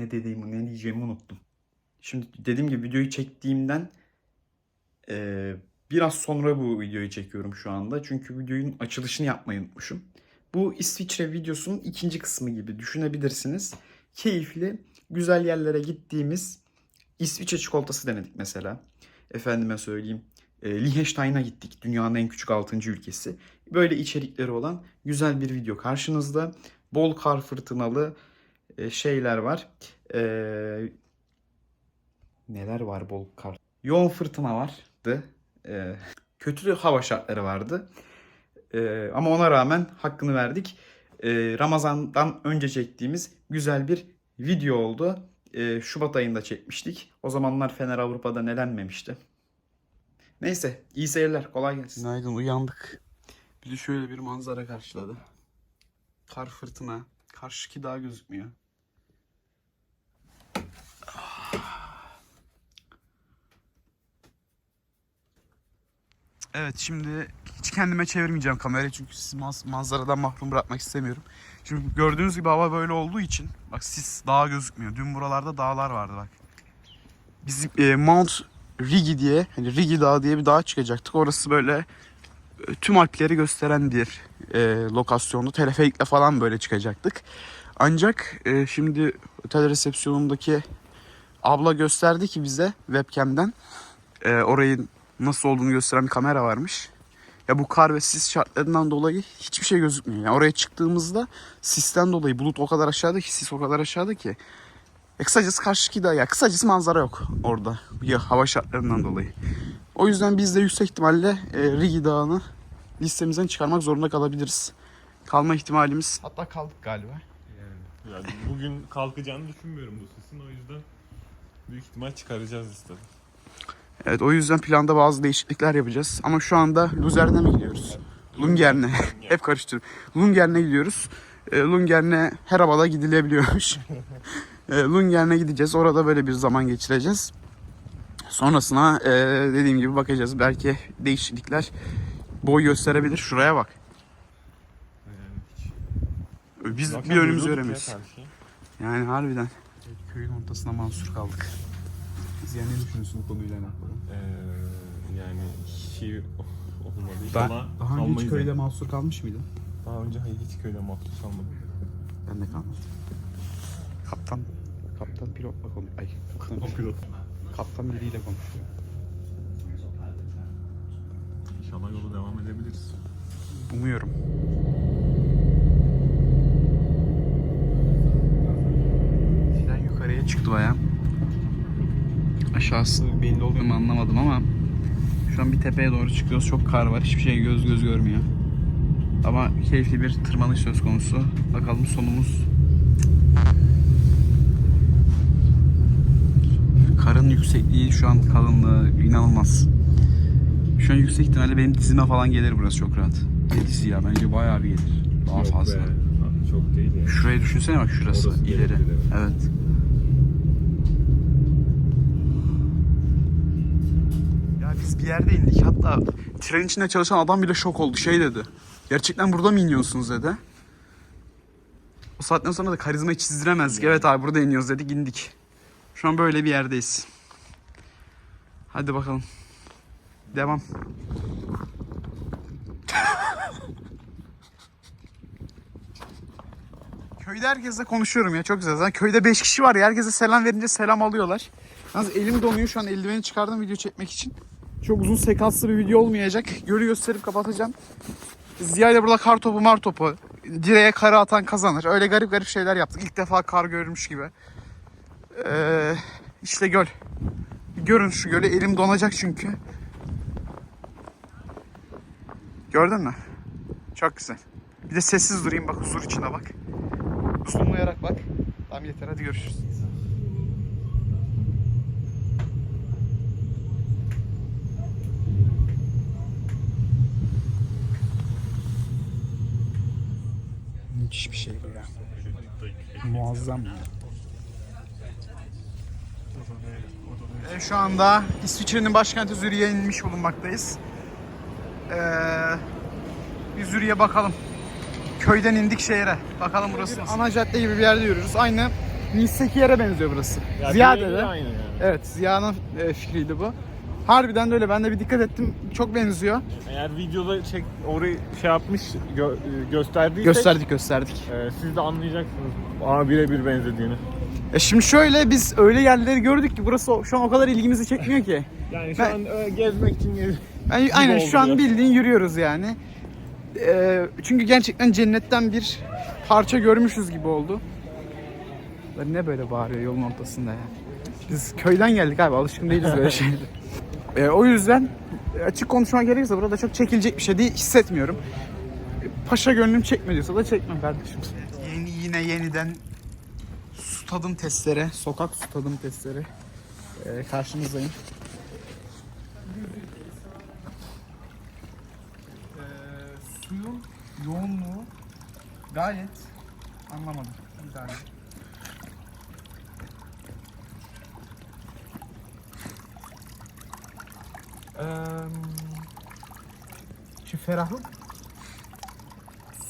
Ne dediğimi, ne diyeceğimi unuttum. Şimdi dediğim gibi videoyu çektiğimden eee, biraz sonra bu videoyu çekiyorum şu anda. Çünkü videonun açılışını yapmayı unutmuşum. Bu İsviçre videosunun ikinci kısmı gibi düşünebilirsiniz. Keyifli, güzel yerlere gittiğimiz İsviçre çikolatası denedik mesela. Efendime söyleyeyim. E, Liechtenstein'a gittik. Dünyanın en küçük 6. ülkesi. Böyle içerikleri olan güzel bir video karşınızda. Bol kar fırtınalı e, şeyler var. E, neler var bol kar? Yoğun fırtına vardı. E, kötü hava şartları vardı. E, ama ona rağmen hakkını verdik. E, Ramazan'dan önce çektiğimiz güzel bir video oldu. E, Şubat ayında çekmiştik. O zamanlar Fener Avrupa'da nelenmemişti. Neyse iyi seyirler kolay gelsin. Günaydın uyandık. Bizi şöyle bir manzara karşıladı. Kar fırtına. Karşıki daha gözükmüyor. Evet şimdi hiç kendime çevirmeyeceğim kamerayı çünkü sizi manzaradan mahrum bırakmak istemiyorum. Çünkü gördüğünüz gibi hava böyle olduğu için bak sis dağ gözükmüyor. Dün buralarda dağlar vardı bak. Biz e, Mount Rigi diye hani Rigi Dağı diye bir dağa çıkacaktık. Orası böyle e, tüm Alpleri gösteren bir e, lokasyondu. Teleferikle falan böyle çıkacaktık. Ancak e, şimdi otel resepsiyonundaki abla gösterdi ki bize webcam'den e, orayı nasıl olduğunu gösteren bir kamera varmış. Ya bu kar ve sis şartlarından dolayı hiçbir şey gözükmüyor. Yani oraya çıktığımızda sisten dolayı bulut o kadar aşağıda ki sis o kadar aşağıda ki. E kısacası karşıki dağ ya kısacası manzara yok orada ya hava şartlarından dolayı. O yüzden biz de yüksek ihtimalle e, Rigi Dağı'nı listemizden çıkarmak zorunda kalabiliriz. Kalma ihtimalimiz hatta kaldık galiba. Yani, yani bugün kalkacağını düşünmüyorum bu sesin. O yüzden büyük ihtimal çıkaracağız listeden. Evet o yüzden planda bazı değişiklikler yapacağız. Ama şu anda Luzern'e mi gidiyoruz? Lungern'e. Hep karıştırıyorum. Lungern'e gidiyoruz. E, Lungern'e her havada gidilebiliyormuş. e, Lungern'e gideceğiz. Orada böyle bir zaman geçireceğiz. Sonrasına e, dediğim gibi bakacağız. Belki değişiklikler boy gösterebilir. Şuraya bak. Biz Zaten bir önümüzü karşıyı. Yani harbiden. Köyün ortasına mahsur kaldık. Yani ne düşünüyorsun bu konuyla alakalı? Ee, yani şey olmadı. Daha, İnşallah daha önce hiç kalmayız köyde yani. mahsur kalmış mıydın? Daha önce hayır hiç köyde mahsus kalmadım. Ben de kalmadım. Kaptan, kaptan pilotla konuşuyor. Ay, kaptan, pilot. kaptan biriyle konuşuyor. İnşallah yolu devam edebiliriz. Umuyorum. Tren yukarıya çıktı baya. Aşağısı belli oluyor mu anlamadım ama şu an bir tepeye doğru çıkıyoruz. Çok kar var. Hiçbir şey göz göz görmüyor. Ama keyifli bir tırmanış söz konusu. Bakalım sonumuz. Karın yüksekliği şu an kalınlığı inanılmaz. Şu an yüksek ihtimalle benim dizime falan gelir burası çok rahat. Ne dizi ya bence bayağı bir gelir. Daha Yok fazla. be, Çok değil yani. Şurayı düşünsene bak şurası Orası ileri. evet. Evet. Ya biz bir yerde indik hatta tren içinde çalışan adam bile şok oldu şey dedi. Gerçekten burada mı iniyorsunuz dedi. O saatten sonra da karizmayı çizdiremezdik. Evet abi burada iniyoruz dedik indik. Şu an böyle bir yerdeyiz. Hadi bakalım. Devam. Köyde herkesle konuşuyorum ya çok güzel. Zaten köyde 5 kişi var ya herkese selam verince selam alıyorlar. Yalnız elim donuyor şu an eldiveni çıkardım video çekmek için. Çok uzun sekanslı bir video olmayacak. Gölü gösterip kapatacağım. Ziya ile burada kar topu mar topu. Direğe karı atan kazanır. Öyle garip garip şeyler yaptık. İlk defa kar görmüş gibi. Ee, işte göl. Görün şu gölü. Elim donacak çünkü. Gördün mü? Çok güzel. Bir de sessiz durayım bak huzur içinde bak. Zoomlayarak bak. Tamam yeter hadi görüşürüz. Müthiş bir şey bu ya. Muazzam. E, şu anda İsviçre'nin başkenti Zürih'e inmiş bulunmaktayız. Ee, bir Zürih'e bakalım. Köyden indik şehre. Bakalım burası nasıl? Ana cadde gibi bir yerde yürüyoruz. Aynı Nice'deki yere benziyor burası. Ya birebir de. Aynı yani. Evet Ziya'nın e, fikriydi bu. Harbiden de öyle. Ben de bir dikkat ettim. Çok benziyor. Eğer videoda çek orayı şey yapmış gö- e, gösterdiysek Gösterdik gösterdik. e, siz de anlayacaksınız. Aa birebir benzediğini. E şimdi şöyle biz öyle yerleri gördük ki burası o- şu an o kadar ilgimizi çekmiyor ki. Yani şu Ben- an e, gezmek için gez- Yani aynen oldu şu an bildiğin yürüyoruz yani. E, çünkü gerçekten cennetten bir parça görmüşüz gibi oldu. Lan Ne böyle bağırıyor yolun ortasında ya. Biz köyden geldik abi alışkın değiliz böyle şeylere. E, o yüzden açık konuşmak gerekirse burada çok çekilecek bir şey değil hissetmiyorum. Paşa gönlüm çekmediyorsa da çekmem kardeşim. Yeni yine yeniden su tadım testleri, sokak su tadım testleri e, karşınızdayım. E, suyun yoğunluğu gayet anlamadım. Bir Şu ferahlık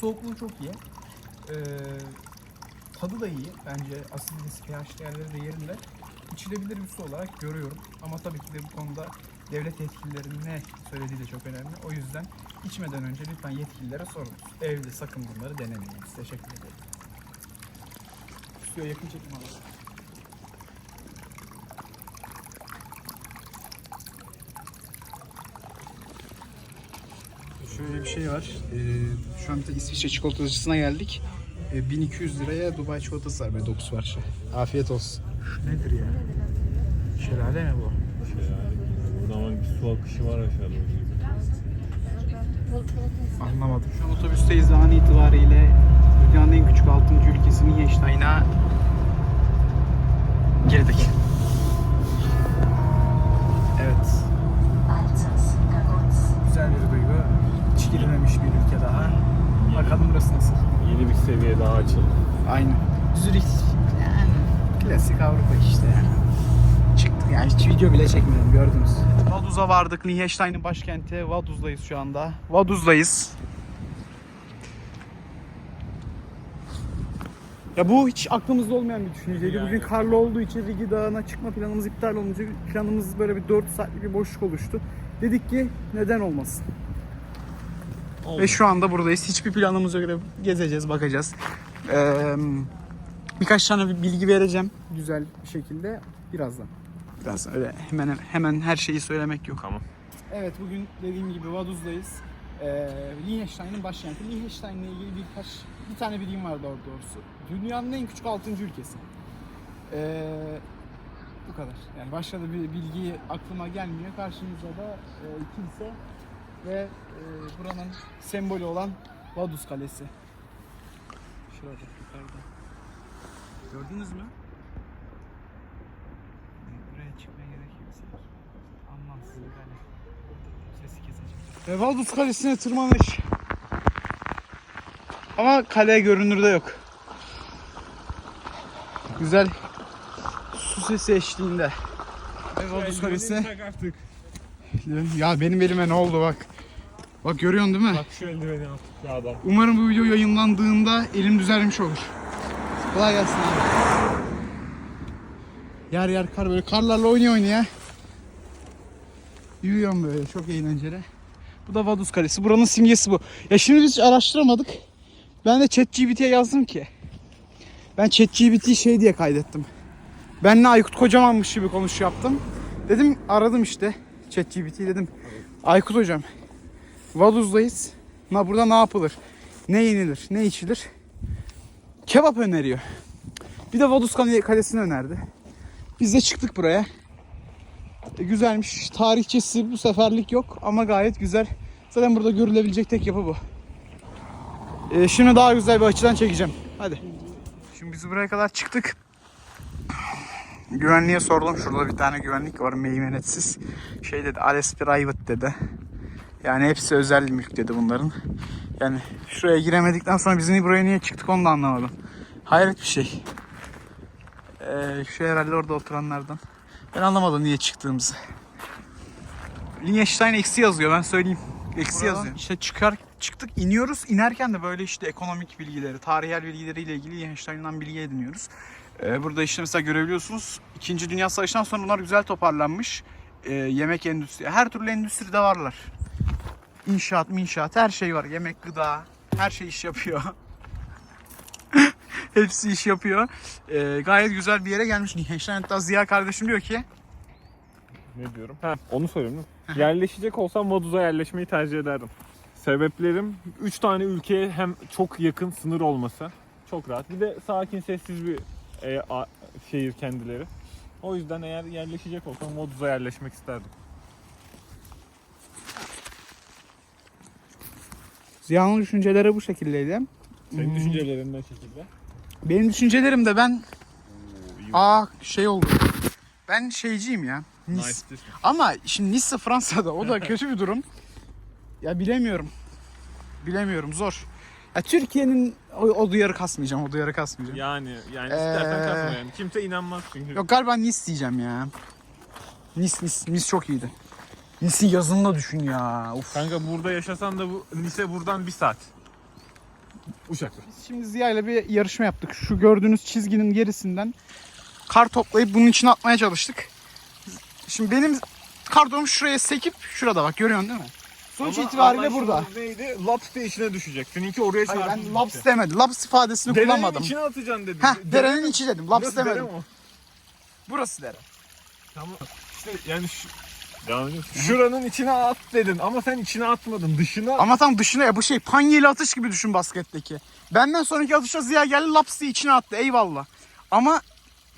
soğukluğu çok iyi. Ee, tadı da iyi. Bence asiditesi pH değerleri de yerinde. İçilebilir bir su olarak görüyorum. Ama tabii ki de bu konuda devlet yetkililerinin ne söylediği de çok önemli. O yüzden içmeden önce lütfen yetkililere sorun. Evde sakın bunları denemeyiniz. Teşekkür ederim. Suya yakın çekim alalım. Şöyle bir şey var. Ee, şu an bir de İsviçre çikolatacısına geldik. Ee, 1200 liraya Dubai çikolatası var böyle 9 parça. Afiyet olsun. Nedir ya? Şelale mi bu? Burada ama bir su akışı var aşağıda. Anlamadım. Şu an otobüsteyiz an itibariyle dünyanın en küçük 6. ülkesi Liechtenstein'a girdik. Seviye daha açıldı. Aynı. Zürih yani klasik Avrupa işte yani. Çıktık yani hiç video bile çekmedim gördünüz. Vaduz'a vardık. Liechtenstein'in başkenti Vaduz'dayız şu anda. Vaduz'dayız. Ya bu hiç aklımızda olmayan bir düşünceydi. Bugün karlı olduğu için Rigi Dağı'na çıkma planımız iptal olunca planımız böyle bir 4 saatlik bir boşluk oluştu. Dedik ki neden olmasın. Oldu. Ve şu anda buradayız. Hiçbir planımıza göre gezeceğiz, bakacağız. Ee, birkaç tane bir bilgi vereceğim güzel bir şekilde birazdan. Birazdan öyle hemen hemen her şeyi söylemek yok. Tamam. Evet bugün dediğim gibi Vaduz'dayız. Ee, Liechtenstein'in başkenti. Liechtenstein'le ilgili birkaç bir tane bilgim var doğru doğrusu. Dünyanın en küçük 6. ülkesi. Ee, bu kadar. Yani başka da bir bilgi aklıma gelmiyor. Karşımızda da e, kilise ve e, buranın sembolü olan Vaduz Kalesi. Şurada yukarıda. Gördünüz mü? Buraya çıkmaya gerek yok. Anlamsız bir kale. Sesi keseceğim. Ve Valduz Kalesi'ne tırmanış. Ama kale görünürde yok. Güzel su sesi eşliğinde. Ve Valduz Kalesi. Ya benim elime ne oldu bak. Bak görüyorsun değil mi? Bak şu eldiveni artık ya adam. Umarım bu video yayınlandığında elim düzelmiş olur. Kolay gelsin abi. Yer yer kar böyle karlarla oynuyor oynaya. Yürüyorum böyle çok eğlenceli. Bu da Vaduz Kalesi. Buranın simgesi bu. Ya şimdi biz araştıramadık. Ben de ChatGPT'ye yazdım ki. Ben ChatGPT şey diye kaydettim. Benle Aykut Kocamanmış gibi konuş yaptım. Dedim aradım işte ChatGPT dedim. Aykut hocam Vaduz'dayız. Na burada ne yapılır? Ne yenilir? Ne içilir? Kebap öneriyor. Bir de Vaduz Kale- Kalesi'ni önerdi. Biz de çıktık buraya. E, güzelmiş. Tarihçesi bu seferlik yok ama gayet güzel. Zaten burada görülebilecek tek yapı bu. E, şimdi daha güzel bir açıdan çekeceğim. Hadi. Şimdi biz buraya kadar çıktık. Güvenliğe sordum. Şurada bir tane güvenlik var meymenetsiz. Şey dedi alles private dedi. Yani hepsi özel mülk dedi bunların. Yani şuraya giremedikten sonra biz niye buraya niye çıktık onu da anlamadım. Hayret bir şey. Ee, şu herhalde orada oturanlardan. Ben anlamadım niye çıktığımızı. Liechtenstein eksi yazıyor ben söyleyeyim. Eksi yazıyor. İşte çıkar çıktık iniyoruz. İnerken de böyle işte ekonomik bilgileri, tarihel bilgileriyle ilgili Liechtenstein'dan bilgi ediniyoruz. Ee, burada işte mesela görebiliyorsunuz İkinci Dünya Savaşı'ndan sonra bunlar güzel toparlanmış. Ee, yemek endüstri, her türlü endüstride varlar. İnşaat, minşaat her şey var. Yemek, gıda, her şey iş yapıyor. Hepsi iş yapıyor. Ee, gayet güzel bir yere gelmiş. Liechtenstein hatta Ziya kardeşim diyor ki Ne diyorum? Ha, onu mi? Yerleşecek olsam Vaduz'a yerleşmeyi tercih ederdim. Sebeplerim 3 tane ülkeye hem çok yakın sınır olması. Çok rahat. Bir de sakin sessiz bir e, a- şehir kendileri. O yüzden eğer yerleşecek olsam Vaduz'a yerleşmek isterdim. Ziya'nın düşünceleri bu şekildeydi. Senin Hmm. düşüncelerin ne şekilde? Benim düşüncelerim de ben Oo, aa şey oldu. Ben şeyciyim ya. Nice. Ama şimdi Nice Fransa'da o da kötü bir durum. Ya bilemiyorum. Bilemiyorum zor. Ya Türkiye'nin o, o duyarı kasmayacağım, o duyarı kasmayacağım. Yani yani istersen Ee, kasma yani. Kimse inanmaz çünkü. Yok galiba Nice diyeceğim ya. Nice, Nice, Nice çok iyiydi. Nice'in yazını da düşün ya. Uf. Kanka burada yaşasan da bu lise buradan bir saat. Uçakla. Biz şimdi Ziya ile bir yarışma yaptık. Şu gördüğünüz çizginin gerisinden kar toplayıp bunun içine atmaya çalıştık. Şimdi benim kartonum şuraya sekip şurada bak görüyorsun değil mi? Sonuç itibariyle burada. Neydi? Laps de içine düşecek. Seninki oraya Hayır çarptı. ben laps demedim. Laps ifadesini Derenin kullanmadım. içine atacaksın dedim. Heh, Dere- derenin içi dedim. Laps Burası dere demedim. mi? Burası dere. Tamam. İşte yani şu... Devam ediyorsun. Şuranın içine at dedin ama sen içine atmadın. Dışına Ama tam dışına ya bu şey panyeli atış gibi düşün basketteki. Benden sonraki atışta Ziya geldi laps diye içine attı eyvallah. Ama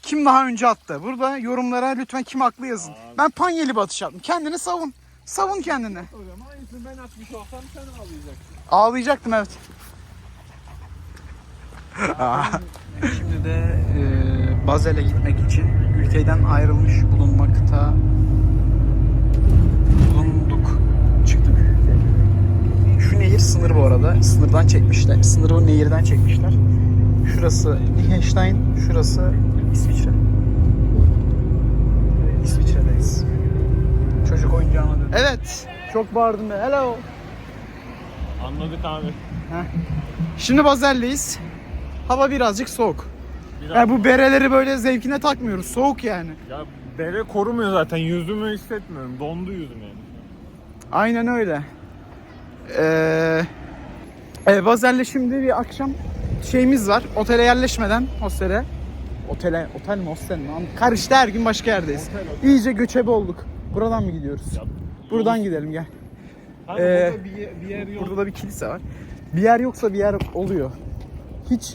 kim daha önce attı? Burada yorumlara lütfen kim haklı yazın. Ben panyeli bir atış attım. Kendini savun. Savun kendini. O zaman aynısını ben atmış olsam sen ağlayacaksın. Ağlayacaktım evet. Şimdi de e, Bazel'e gitmek için ülkeden ayrılmış bulunmakta bulunduk. Çıktık. Şu nehir sınır bu arada. Sınırdan çekmişler. Sınırı o nehirden çekmişler. Şurası Liechtenstein, şurası İsviçre. İsviçre'deyiz. Çocuk oyuncağına dön. Evet. Çok bağırdım be. Hello. Anladık abi. Şimdi Bazel'deyiz. Hava birazcık soğuk. Biraz... Yani bu bereleri böyle zevkine takmıyoruz. Soğuk yani. Ya bere korumuyor zaten. Yüzümü hissetmiyorum. Dondu yüzüm yani. Aynen öyle. Ee, e, Bazel'le şimdi bir akşam şeyimiz var. Otele yerleşmeden hostele. Otele, otel mi hostel mi? Karıştı her gün başka yerdeyiz. İyice göçebe olduk. Buradan mı gidiyoruz? Ya, Buradan gidelim gel. Hani Ee, burada bir, bir yer yok. Burada da bir kilise var. Bir yer yoksa bir yer oluyor. Hiç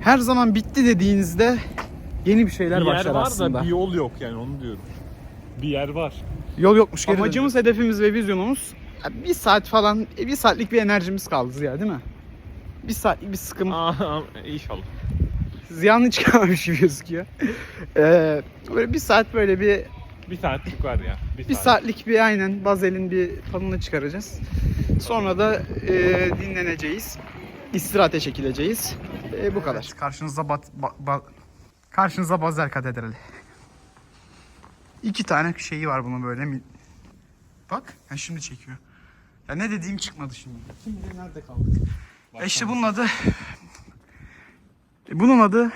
her zaman bitti dediğinizde yeni bir şeyler bir yer başlar var aslında. da bir yol yok yani onu diyorum. Bir yer var. Yol yokmuş. Geri Amacımız, hedefimiz ve vizyonumuz ya bir saat falan, e, bir saatlik bir enerjimiz kaldı ya değil mi? Bir saatlik bir sıkım. Aa, inşallah. Ziyan hiç kalmamış gibi gözüküyor. Ee, böyle bir saat böyle bir Bir saatlik var ya. Bir, bir saat. saatlik bir aynen Bazel'in bir tadını çıkaracağız. Sonra da e, dinleneceğiz. İstirahate çekileceğiz. E, bu kadar. karşınızda bat, ba- ba- karşınızda Bazel Katedrali. İki tane şeyi var bunun böyle. mi- Bak, ha şimdi çekiyor. Ya ne dediğim çıkmadı şimdi. Kim bilir nerede kaldık. E işte bunun adı E, bunun adı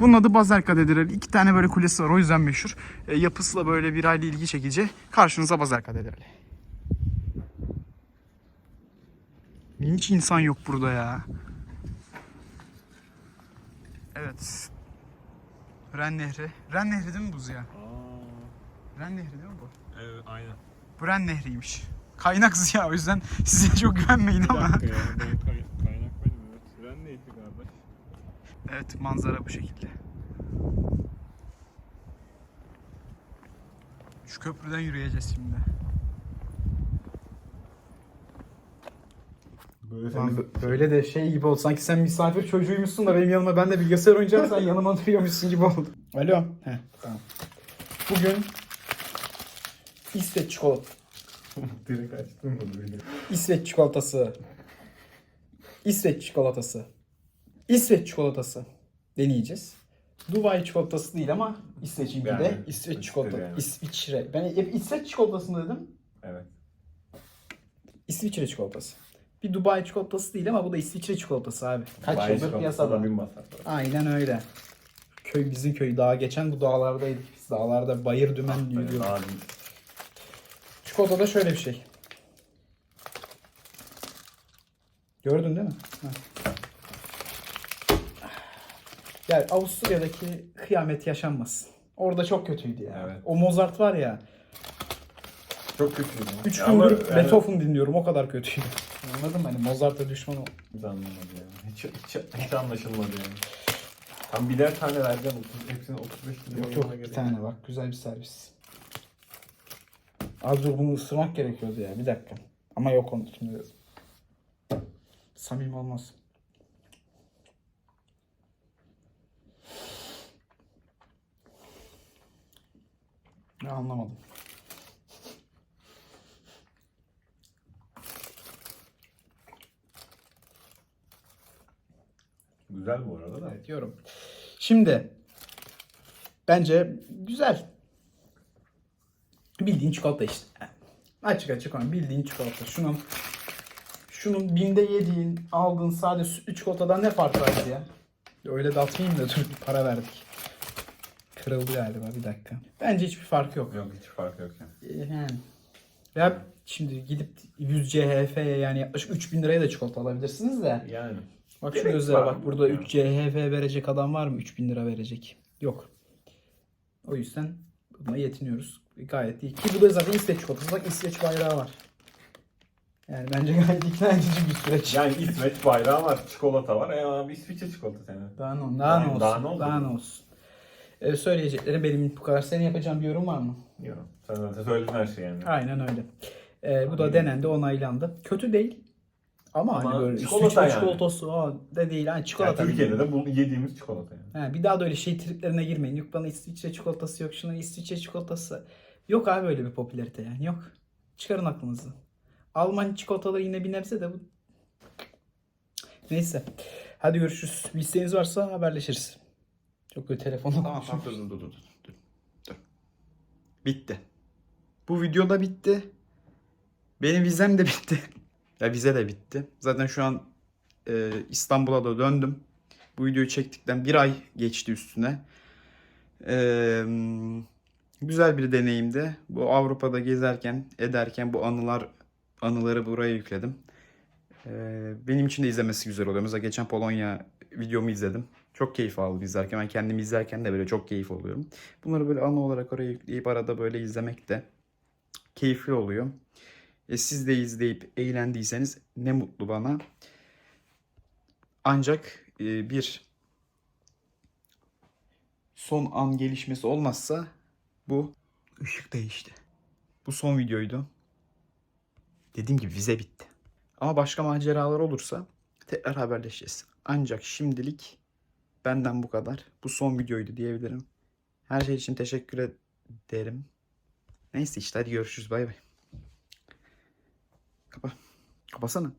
bunun adı Bazel Katedrali. İki tane böyle kulesi var o yüzden meşhur. E, yapısı da böyle bir aile ilgi çekici. Karşınıza Bazel Katedrali. Hiç insan yok burada ya. Evet. Ren Nehri. Ren Nehri değil mi bu Ziya? Aa, Ren Nehri değil mi bu? evet aynen. Bu Ren Nehri'ymiş. Kaynak Ziya o yüzden size çok güvenmeyin Bir ama. dakika ya. Ben kay- kaynak benim evet. Tren neydi kardeş? Evet manzara bu şekilde. Şu köprüden yürüyeceğiz şimdi. Böyle böyle de şey gibi oldu. Sanki sen misafir çocuğuymuşsun da benim yanıma ben de bilgisayar oynayacağım sen yanıma duruyormuşsun gibi oldu. Alo. He, tamam. Bugün İsveç çikolata. direkt açtın mı böyle? İsveç çikolatası. İsveç çikolatası. İsveç çikolatası deneyeceğiz. Dubai çikolatası değil ama İsveç'in bir Yani, de İsveç İsveç'te çikolata. yani. İsviçre. Ben hep İsveç çikolatası mı dedim? Evet. İsviçre çikolatası. Bir Dubai çikolatası değil ama bu da İsviçre çikolatası abi. Kaç yıldır piyasada. Aynen öyle. Köy bizim köy. Daha geçen bu dağlardaydık biz. Dağlarda bayır dümen yürüyor. Çikolata da şöyle bir şey. Gördün değil mi? Ha. Yani Avusturya'daki kıyamet yaşanmasın. Orada çok kötüydü ya. Evet. O Mozart var ya. Çok kötüydü. 3 Ya ama gündür yani- Beethoven dinliyorum. O kadar kötüydü. Anladın mı? Hani Mozart'a düşman ol. Biz anlamadı yani. Hiç, hiç, hiç anlaşılmadı yani. Tam birer tane vereceğim. otuz- Hepsine 35 lira. Yok yok bir tane bak. Güzel bir servis. Az dur bunu ısırmak gerekiyordu ya. Bir dakika. Ama yok onun şimdi. Samimi olmaz. Ne anlamadım. Güzel bu arada da. Evet diyorum. Şimdi bence güzel. Bildiğin çikolata işte. Açık açık onu bildiğin çikolata. Şunun şunun binde yediğin aldığın sade sütlü çikolatadan ne fark var ya? Öyle de atmayayım da dur para verdik. Kırıldı galiba bir dakika. Bence hiçbir farkı yok. Yok hiç fark yok yani. Ee, Yani. Ya şimdi gidip 100 CHF'ye yani yaklaşık 3000 liraya da çikolata alabilirsiniz de. Yani. Bak şu Gerek gözlere var bak mı? burada Yok. 3 CHF verecek adam var mı? 3000 lira verecek. Yok. O yüzden buna yetiniyoruz. Gayet iyi. Ki bu da zaten İsveç çikolatası. Bak İsveç bayrağı var. Yani bence gayet ikna edici bir süreç. Yani İsveç bayrağı var, çikolata var. E abi İsviçre çikolata senin. Daha ne, daha ne olsun? Daha Daha ne ne, oldu? olsun? Ee, söyleyeceklerim benim bu kadar. Senin yapacağın bir yorum var mı? Yok. Sen zaten söyledin her şeyi yani. Aynen öyle. Ee, bu da denendi, onaylandı. Kötü değil. Ama, Ama hani böyle çikolata İsviçre yani. çikolatası o da değil. Hani çikolata Yani değil. Türkiye'de de bu yediğimiz çikolata yani. Ha, bir daha da öyle şey triplerine girmeyin. Yok bana İsviçre çikolatası yok. Şuna İsviçre çikolatası. Yok abi öyle bir popülarite yani. Yok. Çıkarın aklınızı. Alman çikolataları yine bir nebze de bu. Neyse. Hadi görüşürüz. Bir isteğiniz varsa haberleşiriz. Çok kötü telefonla Tamam tamam dur dur dur dur. dur. dur. Bitti. Bu video da bitti. Benim vizem de bitti. ya vize de bitti. Zaten şu an e, İstanbul'a da döndüm. Bu videoyu çektikten bir ay geçti üstüne. E, güzel bir deneyimdi. Bu Avrupa'da gezerken, ederken bu anılar anıları buraya yükledim. E, benim için de izlemesi güzel oluyor. Mesela geçen Polonya videomu izledim. Çok keyif aldım izlerken. Ben kendimi izlerken de böyle çok keyif alıyorum. Bunları böyle anı olarak oraya yükleyip arada böyle izlemek de keyifli oluyor. E siz de izleyip eğlendiyseniz ne mutlu bana. Ancak e, bir son an gelişmesi olmazsa bu ışık değişti. Bu son videoydu. Dediğim gibi vize bitti. Ama başka maceralar olursa tekrar haberleşeceğiz. Ancak şimdilik benden bu kadar. Bu son videoydu diyebilirim. Her şey için teşekkür ederim. Neyse işte hadi görüşürüz bay bay. Kapa. Kapasana.